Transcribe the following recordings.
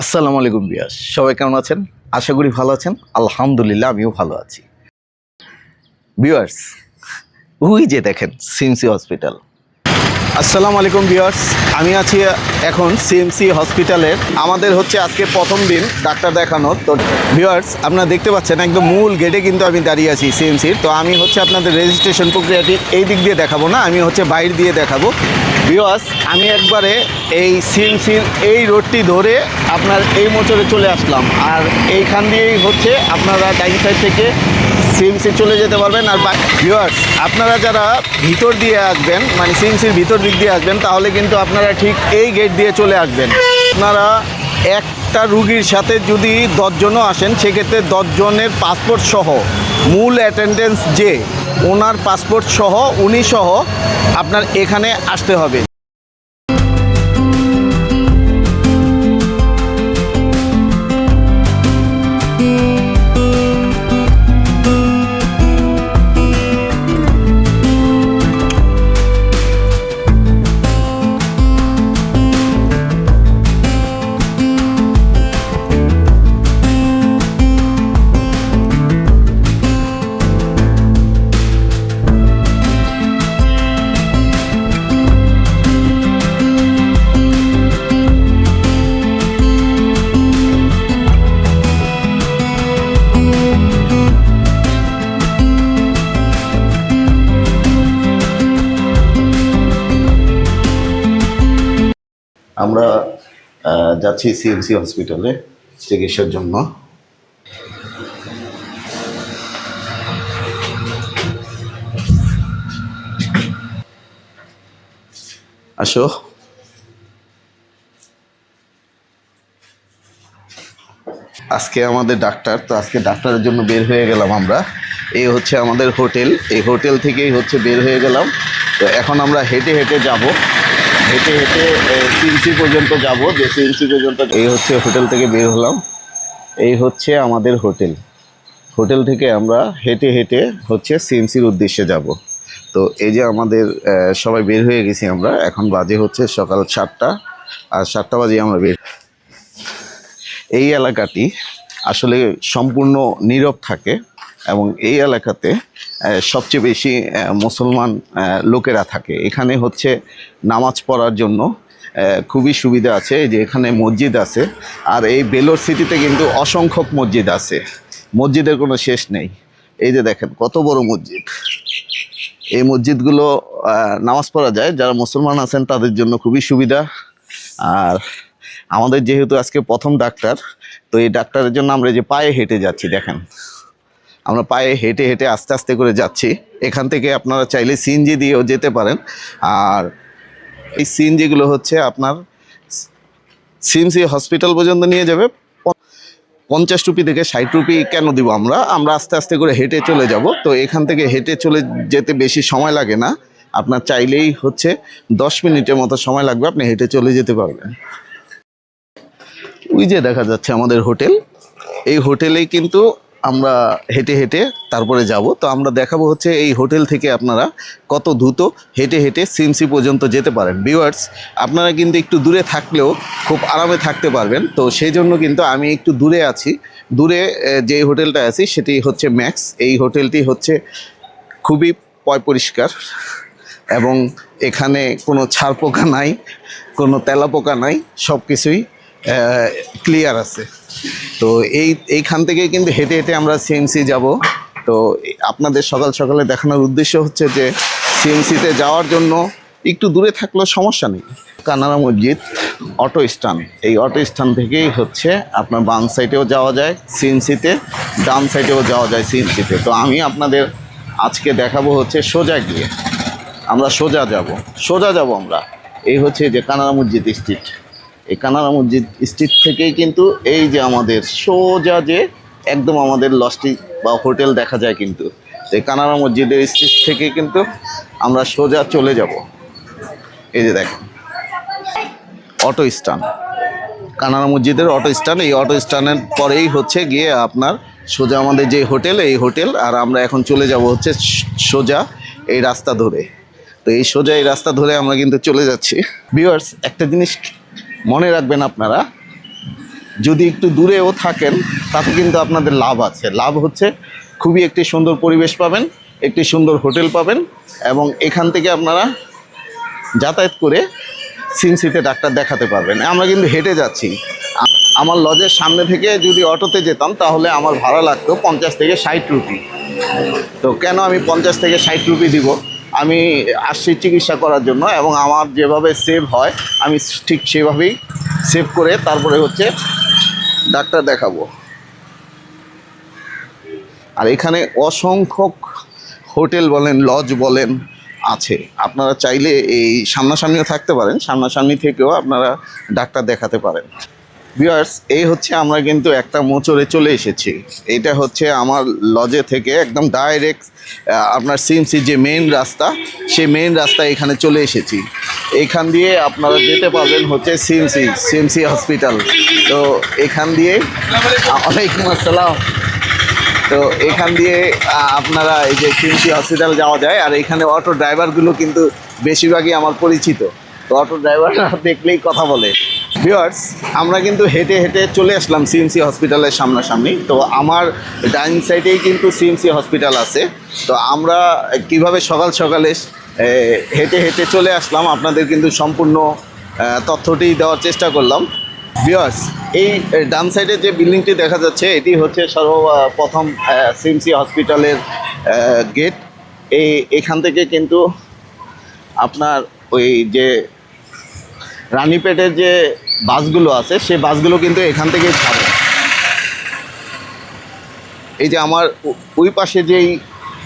আসসালামু আলাইকুম বিয়াস। সবাই কেমন আছেন? আশা করি ভালো আছেন। আলহামদুলিল্লাহ, আমিও ভালো আছি। বিয়ার্স উই যে দেখেন সিমসি হসপিটাল। আসসালামু আলাইকুম বিয়ার্স আমি আছি এখন সিএমসি হসপিটালের আমাদের হচ্ছে আজকে প্রথম দিন ডাক্তার দেখানোর। তো ভিউয়ার্স, আপনারা দেখতে পাচ্ছেন একদম মূল গেটে কিন্তু আমি দাঁড়িয়ে আছি সিএমসির তো আমি হচ্ছে আপনাদের রেজিস্ট্রেশন প্রক্রিয়াটি এই দিক দিয়ে দেখাবো না, আমি হচ্ছে বাইরে দিয়ে দেখাবো। ভিউয়ার্স, আমি একবারে এই সিএমসির এই রোডটি ধরে আপনার এই মোচরে চলে আসলাম। আর এইখান দিয়েই হচ্ছে আপনারা ডাইন সাইড থেকে সিএমসি চলে যেতে পারবেন আর ভিউয়ার্স আপনারা যারা ভিতর দিয়ে আসবেন মানে সিএমসির ভিতর দিক দিয়ে আসবেন, তাহলে কিন্তু আপনারা ঠিক এই গেট দিয়ে চলে আসবেন। আপনারা একটা রুগীর সাথে যদি দশজনও আসেন, সেক্ষেত্রে দশজনের পাসপোর্ট সহ, মূল অ্যাটেন্ডেন্স যে, ওনার পাসপোর্ট সহ, উনি সহ আপনার এখানে আসতে হবে। আমরা যাচ্ছি সিএমসি হসপিটালে চিকিৎসার জন্য। আসো। আজকে আমাদের ডাক্তার, তো আজকে ডাক্তারের জন্য বের হয়ে গেলাম আমরা। এই হচ্ছে আমাদের হোটেল। এই হোটেল থেকেই হচ্ছে বের হয়ে গেলাম। তো এখন আমরা হেঁটে হেঁটে যাব। হেঁটে হেঁটে সিএমসি পর্যন্ত যাব, যে সিএমসি পর্যন্ত এই হচ্ছে হোটেল থেকে বের হলাম। এই হচ্ছে আমাদের হোটেল। হোটেল থেকে আমরা হেঁটে হেঁটে হচ্ছে সিএমসির উদ্দেশ্যে যাব। তো এই যে আমাদের সবাই বের হয়ে গেছি আমরা। এখন বাজে হচ্ছে সকাল সাতটা। আর সাতটা বাজে আমরা বের এই এলাকাটি আসলে সম্পূর্ণ নীরব থাকে। এবং এই এলাকাতে সবচেয়ে বেশি মুসলমান লোকেরা থাকে। এখানে হচ্ছে নামাজ পড়ার জন্য খুবই সুবিধা আছে যে এখানে মসজিদ আছে। আর এই বেলোর সিটিতে কিন্তু অসংখ্যক মসজিদ আছে। মসজিদের কোনো শেষ নেই। এই যে দেখেন, কত বড় মসজিদ। এই মসজিদগুলো নামাজ পড়া যায়। যারা মুসলমান আছেন, তাদের জন্য খুবই সুবিধা। আর আমাদের যেহেতু আজকে প্রথম ডাক্তার, তো এই ডাক্তারের জন্য আমরা যে পায়ে হেঁটে যাচ্ছি, দেখেন। আমরা পায়ে হেঁটে হেঁটে আস্তে আস্তে করে যাচ্ছি। এখান থেকে আপনারা চাইলে সিএনজি দিয়েও যেতে পারেন। আর এই সিএনজিগুলো হচ্ছে আপনার সিএমসি হসপিটাল পর্যন্ত নিয়ে যাবে। পঞ্চাশ রুপি থেকে ষাট রুপি কেন দিব আমরা? আমরা আস্তে আস্তে করে হেঁটে চলে যাব। তো এখান থেকে হেঁটে চলে যেতে বেশি সময় লাগে না। আপনার চাইলেই হচ্ছে দশ মিনিটের মতো সময় লাগবে আপনি হেঁটে চলে যেতে পারবেন। ওই যে দেখা যাচ্ছে আমাদের হোটেল। এই হোটেলেই কিন্তু আমরা হেঁটে হেঁটে তারপরে যাব। তো আমরা দেখাবো হচ্ছে এই হোটেল থেকে আপনারা কত দ্রুত হেঁটে হেঁটে সিমসি পর্যন্ত যেতে পারেন। ভিউয়ার্স, আপনারা কিন্তু একটু দূরে থাকলেও খুব আরামে থাকতে পারবেন। তো সেই জন্য কিন্তু আমি একটু দূরে আছি। দূরে যে হোটেলটা আছি সেটি হচ্ছে ম্যাক্স। এই হোটেলটি হচ্ছে খুবই পয় পরিষ্কার এবং এখানে কোনো ছাড় পোকা নাই, কোনো তেলা পোকা নাই সব কিছুই ক্লিয়ার আছে। তো এই, এইখান থেকে কিন্তু হেঁটে হেঁটে আমরা সিএমসি যাব। তো আপনাদের সকাল সকালে দেখানোর উদ্দেশ্য হচ্ছে যে সিএমসিতে যাওয়ার জন্য একটু দূরে থাকলেও সমস্যা নেই। Kanara Masjid auto stand. এই অটো স্ট্যান্ড থেকেই হচ্ছে আপনার বাম সাইডেও যাওয়া যায় সিএমসিতে ডান সাইডেও যাওয়া যায় সিএমসিতে তো। আমি আপনাদের আজকে দেখাবো হচ্ছে সোজা গিয়ে। আমরা সোজা যাব। সোজা যাব আমরা। এই হচ্ছে যে কানাড়া মসজিদ স্ট্রিট এই কানাড়া মসজিদ স্ট্রিট থেকেই কিন্তু এই যে আমাদের সোজা যে একদম আমাদের লস্টি বা হোটেল দেখা যায় কিন্তু। এই কানাড়া মসজিদের স্ট্রিট থেকে কিন্তু আমরা সোজা চলে যাব। এই যে দেখেন। অটো স্ট্যান্ড কানাড়া মসজিদের অটো স্ট্যান্ড এই অটো স্ট্যান্ডের পরেই হচ্ছে গিয়ে আপনার সোজা আমাদের যে হোটেল এই হোটেল আর আমরা এখন চলে যাব হচ্ছে সোজা এই রাস্তা ধরে। তো এই সোজা এই রাস্তা ধরে আমরা কিন্তু চলে যাচ্ছি। ভিউয়ার্স একটা জিনিস মনে রাখবেন আপনারা, যদি একটু দূরেও থাকেন, তাতে কিন্তু আপনাদের লাভ আছে। লাভ হচ্ছে খুবই একটি সুন্দর পরিবেশ পাবেন, একটি সুন্দর হোটেল পাবেন এবং এখান থেকে আপনারা যাতায়াত করে সিমসিতে ডাক্তার দেখাতে পারবেন। আমরা কিন্তু হেঁটে যাচ্ছি। আমার লজের সামনে থেকে যদি অটোতে যেতাম, তাহলে আমার ভাড়া লাগতো পঞ্চাশ থেকে ষাট রুপি। তো কেন আমি পঞ্চাশ থেকে ষাট রুপি দিব? আমি আসছি চিকিৎসা করার জন্য এবং আমার যেভাবে সেভ হয়, আমি ঠিক সেভাবেই সেভ করে তারপরে হচ্ছে ডাক্তার দেখাবো। আর এখানে অসংখ্য হোটেল বলেন লজ বলেন আছে। আপনারা চাইলে এই সামনাসামনিও থাকতে পারেন, সামনাসামনি থেকেও আপনারা ডাক্তার দেখাতে পারেন। ভিউয়ার্স এই হচ্ছে আমরা কিন্তু একটা মোচরে চলে এসেছি। এটা হচ্ছে আমার লজে থেকে একদম ডাইরেক্ট আপনার সিএমসি যে মেইন রাস্তা, সেই মেইন রাস্তা এখানে চলে এসেছি। এখান দিয়ে আপনারা যেতে পারবেন হচ্ছে সিএমসি সিএমসি হসপিটাল তো এখান দিয়ে ওয়ালাইকুম আসসালাম। তো এখান দিয়ে আপনারা এই যে সিএমসি হসপিটাল যাওয়া যায়, আর এখানে অটো ড্রাইভারগুলো কিন্তু বেশিরভাগই আমার পরিচিত। তো অটো ড্রাইভাররা দেখলেই কথা বলে। ভিওয়ার্স আমরা কিন্তু হেঁটে হেঁটে চলে আসলাম সিএমসি হসপিটালের সামনাসামনি। তো আমার ডাইন সাইডেই কিন্তু সিএমসি হসপিটাল আছে। তো আমরা কীভাবে সকাল সকালে হেঁটে হেঁটে চলে আসলাম, আপনাদের কিন্তু সম্পূর্ণ তথ্যটি দেওয়ার চেষ্টা করলাম। ভিওয়ার্স এই ডান সাইডে যে বিল্ডিংটি দেখা যাচ্ছে, এটি হচ্ছে সর্বপ্রথম সিএমসি হসপিটালের গেট এই, এখান থেকে কিন্তু আপনার ওই যে রানীপেটের যে বাসগুলো আছে, সে বাসগুলো কিন্তু এখান থেকেই ছাড়ে। এই যে আমার ওই পাশে যেই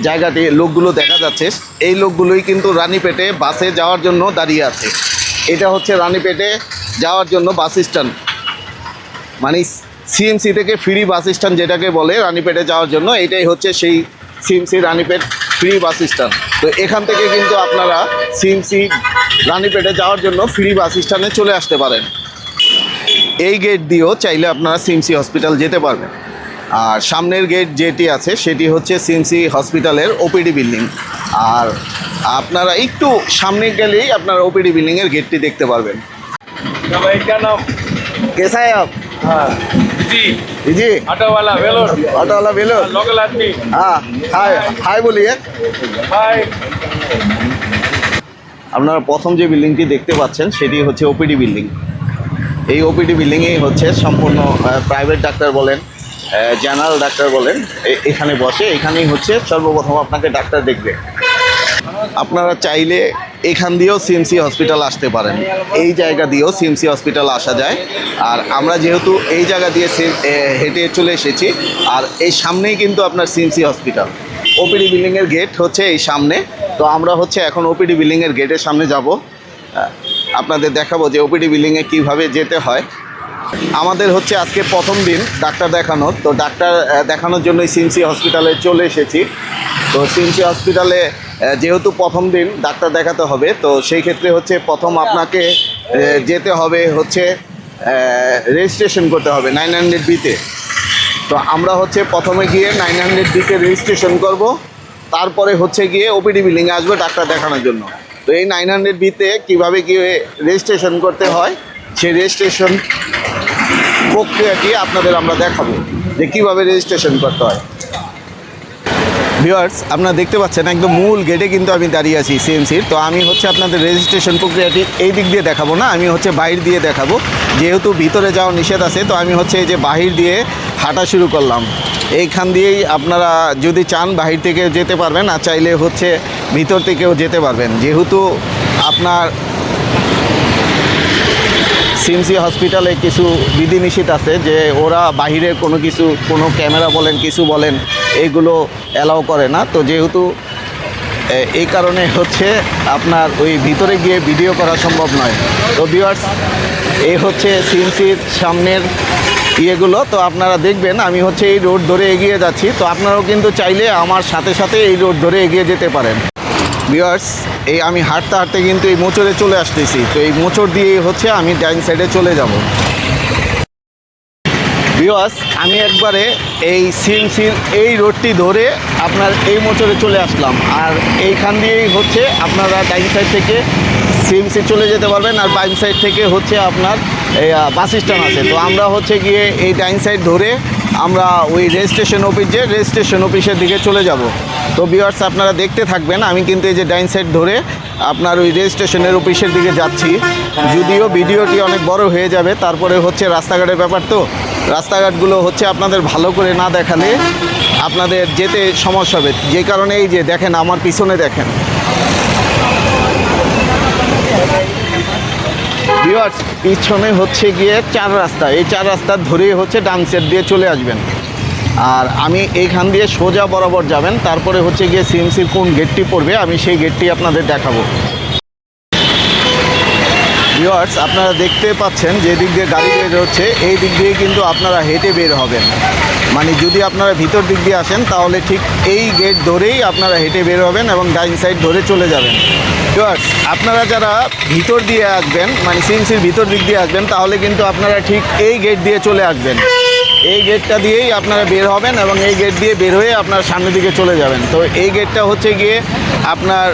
জায়গাটি লোকগুলো দেখা যাচ্ছে, এই লোকগুলোই কিন্তু রানীপেটে বাসে যাওয়ার জন্য দাঁড়িয়ে আছে। এটা হচ্ছে রানীপেটে যাওয়ার জন্য বাস স্ট্যান্ড। মানে সিএমসি থেকে ফ্রি বাস স্ট্যান্ড যেটাকে বলে রানীপেটে যাওয়ার জন্য, এটাই হচ্ছে সেই CMC Ranipet free bus stand তো এখান থেকে কিন্তু আপনারা সিএমসি রানীপেটে যাওয়ার জন্য ফ্রি বাস স্ট্যান্ডে চলে আসতে পারেন এই গেট দিয়েও চাইলে আপনারা সিএমসি হসপিটাল যেতে পারবেন আর সামনের গেট যেটি আছে সেটি হচ্ছে সিএমসি হসপিটালের ওপিডি বিল্ডিং আর আপনারা একটু সামনে গেলেই আপনারা ওপিডি বিল্ডিংয়ের গেটটি দেখতে পারবেন क्या भाई क्या नाम कैसा है आप हाँ जी जी ऑटो वाला वेलोर ऑटो वाला बेलो लोकल आदमी हाँ हाय হাই বলিয়ে हाय আপনারা প্রথম যে বিল্ডিংটি দেখতে পাচ্ছেন সেটি হচ্ছে ওপিডি বিল্ডিং এই ওপিডি বিল্ডিংয়েই হচ্ছে সম্পূর্ণ প্রাইভেট ডাক্তার বলেন জেনারেল ডাক্তার বলেন এ- এখানে বসে এখানেই হচ্ছে সর্বপ্রথম আপনাকে ডাক্তার দেখবে আপনারা চাইলে এখান দিয়েও সিএমসি হসপিটাল আসতে পারেন। এই জায়গা দিয়েও সিএমসি হসপিটাল আসা যায়। আর আমরা যেহেতু এই জায়গা দিয়ে হেঁটে চলে এসেছি, আর এই সামনেই কিন্তু আপনার সিএমসি হসপিটাল ওপিডি বিল্ডিংয়ের গেট হচ্ছে এই সামনে। তো আমরা হচ্ছে এখন ওপিডি বিল্ডিংয়ের গেটের সামনে যাব। আপনাদের দেখাবো যে ওপিডি বিল্ডিংয়ে কীভাবে যেতে হয়। আমাদের হচ্ছে আজকে প্রথম দিন ডাক্তার দেখানোর। তো ডাক্তার দেখানোর জন্যই সিএমসি হসপিটালে চলে এসেছি। তো সিএমসি হসপিটালে যেহেতু প্রথম দিন ডাক্তার দেখাতে হবে তো সেই ক্ষেত্রে হচ্ছে প্রথম আপনাকে যেতে হবে হচ্ছে রেজিস্ট্রেশন করতে হবে নাইন হান্ড্রেড বিতে তো। আমরা হচ্ছে প্রথমে গিয়ে নাইন হান্ড্রেড বিতে রেজিস্ট্রেশন করব তারপরে হচ্ছে গিয়ে ওপিডি বিল্ডিংয়ে আসবে ডাক্তার দেখানোর জন্য। তো এই নাইন হান্ড্রেড বিতে কীভাবে গিয়ে রেজিস্ট্রেশন করতে হয় সেই রেজিস্ট্রেশন প্রক্রিয়াটি আপনাদের আমরা দেখাবো যে কীভাবে রেজিস্ট্রেশন করতে হয়। ভিউয়ার্স, আপনারা দেখতে পাচ্ছেন একদম মূল গেটে কিন্তু আমি দাঁড়িয়ে আছি সিএমসির তো আমি হচ্ছে আপনাদের রেজিস্ট্রেশন প্রক্রিয়াটি এই দিক দিয়ে দেখাবো না, আমি হচ্ছে বাইর দিয়ে দেখাবো। যেহেতু ভিতরে যাওয়া নিষেধ আছে, তো আমি হচ্ছে এই যে বাহির দিয়ে হাঁটা শুরু করলাম। এইখান দিয়েই আপনারা যদি চান বাহির থেকে যেতে পারবেন, আর চাইলে হচ্ছে ভিতর থেকেও যেতে পারবেন। যেহেতু আপনার সিএমসি হসপিটালে কিছু বিধিনিষেধ আছে যে ওরা বাইরে কোনো কিছু, কোনো ক্যামেরা বলেন, কিছু বলেন এইগুলো অ্যালাউ করে না। তো যেহেতু এই কারণে হচ্ছে আপনার ওই ভিতরে গিয়ে ভিডিও করা সম্ভব নয়। তো ভিউয়ার্স এই হচ্ছে সিএমসির সামনের ইয়েগুলো। তো আপনারা দেখবেন, আমি হচ্ছে এই রোড ধরে এগিয়ে যাচ্ছি। তো আপনারাও কিন্তু চাইলে আমার সাথে সাথে এই রোড ধরে এগিয়ে যেতে পারেন। ভিউয়ার্স এই আমি হাঁটতে হাঁটতে কিন্তু এই মোচরে চলে আসতেছি। তো এই মোচর দিয়েই হচ্ছে আমি ডাইন সাইডে চলে যাব। ভিউয়ার্স আমি একবারে এই সিএমসির এই রোডটি ধরে আপনার এই মোচরে চলে আসলাম। আর এইখান দিয়েই হচ্ছে আপনারা ডাইন সাইড থেকে সিএমসি চলে যেতে পারবেন। আর বাইন সাইড থেকে হচ্ছে আপনার বাস স্ট্যান্ড আছে। তো আমরা হচ্ছে গিয়ে এই ডাইন সাইড ধরে আমরা ওই রেজিস্ট্রেশন অফিস যে রেজিস্ট্রেশন অফিসের দিকে চলে যাব। তো বিয়ার্স আপনারা দেখতে থাকবেন, আমি কিন্তু এই যে ডাইন সাইড ধরে আপনার ওই রেজিস্ট্রেশনের অফিসের দিকে যাচ্ছি। যদিও ভিডিওটি অনেক বড় হয়ে যাবে, তারপরে হচ্ছে রাস্তাঘাটের ব্যাপার তো। রাস্তাঘাটগুলো হচ্ছে আপনাদের ভালো করে না দেখালে আপনাদের যেতে সমস্যা হবে। যে কারণে এই যে দেখেন, আমার পিছনে দেখেন। ভিউয়ার্স পিছনে হচ্ছে গিয়ে চার রাস্তা। এই চার রাস্তা ধরে হচ্ছে ডান সাইড দিয়ে চলে আসবেন। আর আমি এইখান দিয়ে সোজা বরাবর যাবেন। তারপরে হচ্ছে গিয়ে সিএমসির কোন গেটটি পড়বে, আমি সেই গেটটি আপনাদের দেখাবো। ভিউয়ার্স আপনারা দেখতে পাচ্ছেন যে দিক দিয়ে গাড়ি বের হচ্ছে, এই দিক দিয়ে কিন্তু আপনারা হেঁটে বের হবেন। মানে যদি আপনারা ভিতর দিক দিয়ে আসেন, তাহলে ঠিক এই গেট ধরেই আপনারা হেঁটে বের হবেন এবং ডাইন সাইড ধরে চলে যাবেন। ভিউয়ার্স আপনারা যারা ভিতর দিয়ে আসবেন মানে সিএমসির ভিতর দিক দিয়ে আসবেন, তাহলে কিন্তু আপনারা ঠিক এই গেট দিয়ে চলে আসবেন। এই গেটটা দিয়েই আপনারা বের হবেন এবং এই গেট দিয়ে বের হয়ে আপনারা সামনের দিকে চলে যাবেন। তো এই গেটটা হচ্ছে গিয়ে আপনার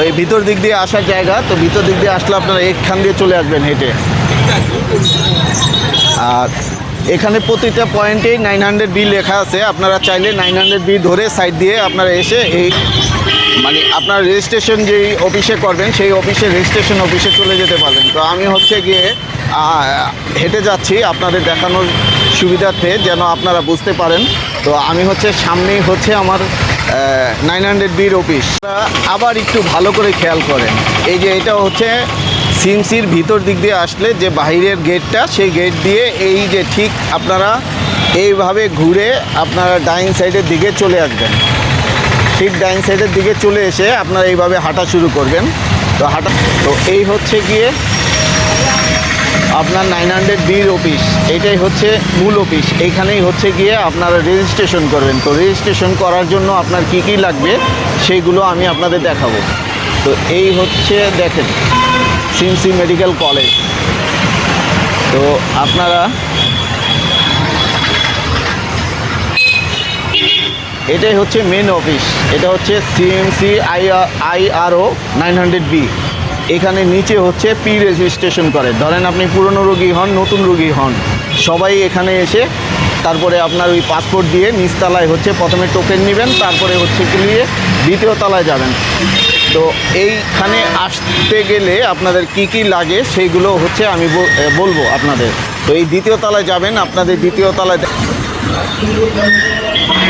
ওই ভিতর দিক দিয়ে আসার জায়গা। তো ভিতর দিক দিয়ে আসলে আপনারা এইখান দিয়ে চলে আসবেন হেঁটে। আর এখানে প্রতিটা পয়েন্টেই নাইন হান্ড্রেড বি লেখা আছে। আপনারা চাইলে নাইন হান্ড্রেড বি ধরে সাইড দিয়ে আপনারা এসে এই মানে আপনার রেজিস্ট্রেশন যেই অফিসে করবেন, সেই অফিসে রেজিস্ট্রেশন অফিসে চলে যেতে পারবেন। তো আমি হচ্ছে গিয়ে হেঁটে যাচ্ছি আপনাদের দেখানোর সুবিধার্থে যেন আপনারা বুঝতে পারেন। তো আমি হচ্ছে সামনেই হচ্ছে আমার নাইন হান্ড্রেড বির অফিস আবার একটু ভালো করে খেয়াল করেন। এই যে এটা হচ্ছে সিমসির ভিতর দিক দিয়ে আসলে যে বাইরের গেটটা, সেই গেট দিয়ে এই যে ঠিক আপনারা এইভাবে ঘুরে আপনারা ডাইন সাইডের দিকে চলে আসবেন। ঠিক ডাইন সাইডের দিকে চলে এসে আপনারা এইভাবে হাঁটা শুরু করবেন। তো হাঁটা, তো এই হচ্ছে গিয়ে আপনার নাইন হান্ড্রেড বির অফিস। এইটাই হচ্ছে মূল অফিস। এইখানেই হচ্ছে গিয়ে আপনারা রেজিস্ট্রেশন করবেন। তো রেজিস্ট্রেশন করার জন্য আপনার কি কি লাগবে, সেইগুলো আমি আপনাদের দেখাবো। তো এই হচ্ছে, দেখেন। সিমসি মেডিকেল কলেজ তো আপনারা এটাই হচ্ছে মেন অফিস এটা হচ্ছে CMC I IRO nine hundred B এখানে নিচে হচ্ছে পি রেজিস্ট্রেশন করে। ধরেন আপনি পুরনো রোগী হন, নতুন রোগী হন। সবাই এখানে এসে তারপরে আপনার ওই পাসপোর্ট দিয়ে নিচতলায় হচ্ছে প্রথমে টোকেন নেবেন, তারপরে হচ্ছে গিয়ে দ্বিতীয় তলায় যাবেন। তো এইখানে আসতে গেলে আপনাদের কি কি লাগে সেইগুলো হচ্ছে আমি বল- বলব আপনাদের। তো এই দ্বিতীয় তলায় যাবেন, আপনাদের দ্বিতীয় তলায়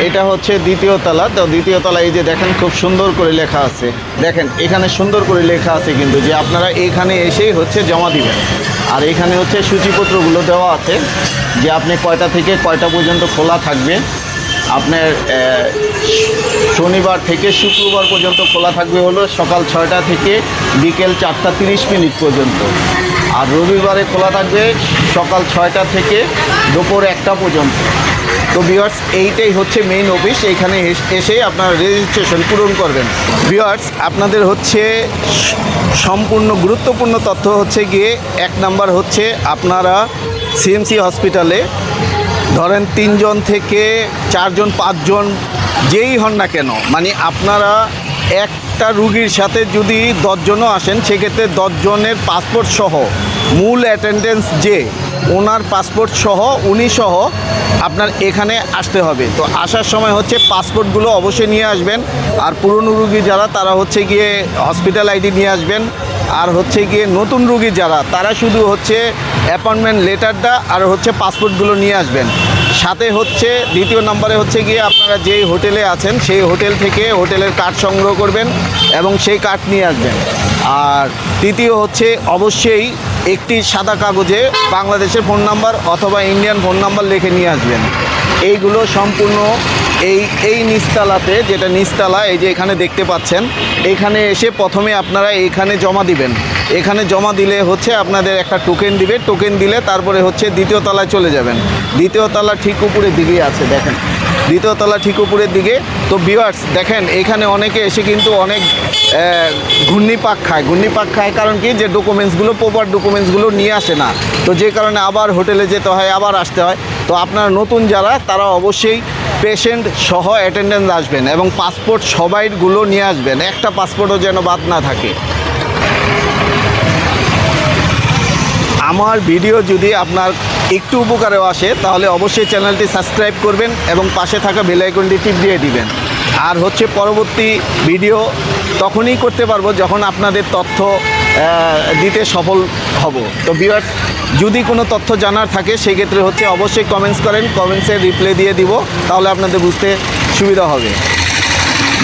এটা হচ্ছে দ্বিতীয় তলা। তো দ্বিতীয় তলা এই যে দেখেন, খুব সুন্দর করে লেখা আছে। দেখেন, এখানে সুন্দর করে লেখা আছে কিন্তু যে আপনারা এখানে এসেই হচ্ছে জমা দিবেন। আর এখানে হচ্ছে সূচিপত্রগুলো দেওয়া আছে যে আপনি কয়টা থেকে কয়টা পর্যন্ত খোলা থাকবে। আপনার শনিবার থেকে শুক্রবার পর্যন্ত খোলা থাকবে হলো সকাল ছয়টা থেকে বিকেল চারটা তিরিশ মিনিট পর্যন্ত। আর রবিবারে খোলা থাকবে সকাল ছয়টা থেকে দুপুর একটা পর্যন্ত। তো ভিওয়ার্স এইটাই হচ্ছে মেইন অফিস এইখানে এস- এসে আপনারা রেজিস্ট্রেশন পূরণ করবেন। ভিওয়ার্স আপনাদের হচ্ছে সম্পূর্ণ গুরুত্বপূর্ণ তথ্য হচ্ছে গিয়ে, এক নাম্বার হচ্ছে আপনারা সিএমসি হসপিটালে ধরেন তিনজন থেকে চারজন, পাঁচজন যেই হন না কেন মানে আপনারা একটা রুগীর সাথে যদি দশজনও আসেন, সেক্ষেত্রে দশজনের পাসপোর্ট সহ, মূল অ্যাটেন্ডেন্স যে, ওনার পাসপোর্ট সহ, উনি সহ আপনার এখানে আসতে হবে। তো আসার সময় হচ্ছে পাসপোর্টগুলো অবশ্যই নিয়ে আসবেন, আর পুরনো রুগী যারা, তারা হচ্ছে গিয়ে হসপিটাল আইডি নিয়ে আসবেন, আর হচ্ছে গিয়ে নতুন রুগী যারা, তারা শুধু হচ্ছে অ্যাপয়েন্টমেন্ট লেটারটা আর হচ্ছে পাসপোর্টগুলো নিয়ে আসবেন। সাথে হচ্ছে দ্বিতীয় নম্বরে হচ্ছে গিয়ে আপনারা যেই হোটেলে আছেন, সেই হোটেল থেকে হোটেলের কার্ড সংগ্রহ করবেন এবং সেই কার্ড নিয়ে আসবেন। আর তৃতীয় হচ্ছে অবশ্যই একটি সাদা কাগজে বাংলাদেশের ফোন নাম্বার অথবা ইন্ডিয়ান ফোন নাম্বার লিখে নিয়ে আসবেন। এইগুলো সম্পূর্ণ এই এই নিচতলাতে, যেটা নিচতলা, এই যে এখানে দেখতে পাচ্ছেন, এখানে এসে প্রথমে আপনারা এইখানে জমা দিবেন। এখানে জমা দিলে হচ্ছে আপনাদের একটা টোকেন দিবে। টোকেন দিলে তারপরে হচ্ছে দ্বিতীয় তলায় চলে যাবেন। দ্বিতীয় তলা ঠিক উপরের দিকেই আছে দেখেন। দ্বিতীয় তলা ঠিক উপরের দিকে। তো ভিউয়ার্স দেখেন এখানে অনেকে এসে কিন্তু অনেক আহ, ঘূর্ণি পাক খায়। ঘূর্ণি পাক খায় কারণ কি? যে ডকুমেন্টসগুলো প্রপার ডকুমেন্টসগুলো নিয়ে আসে না। তো যে কারণে আবার হোটেলে যেতে হয় আবার আসতে হয়। তো আপনারা নতুন যারা তারা অবশ্যই পেশেন্ট সহ অ্যাটেন্ডেন্স আসবেন এবং পাসপোর্ট সবাইগুলো নিয়ে আসবেন। একটা পাসপোর্টও যেন বাদ না থাকে। আমার ভিডিও যদি আপনার একটু উপকারেও আসে, তাহলে অবশ্যই চ্যানেলটি সাবস্ক্রাইব করবেন এবং পাশে থাকা বেল আইকনটি টিপ দিয়ে দিবেন। আর হচ্ছে পরবর্তী ভিডিও তখনই করতে পারব যখন আপনাদের তথ্য দিতে সফল হব। তো ভিউয়ার্স যদি কোনো তথ্য জানার থাকে, সেক্ষেত্রে হচ্ছে অবশ্যই কমেন্টস করেন কমেন্টসে রিপ্লাই দিয়ে দিব, তাহলে আপনাদের বুঝতে সুবিধা হবে।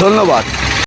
ধন্যবাদ।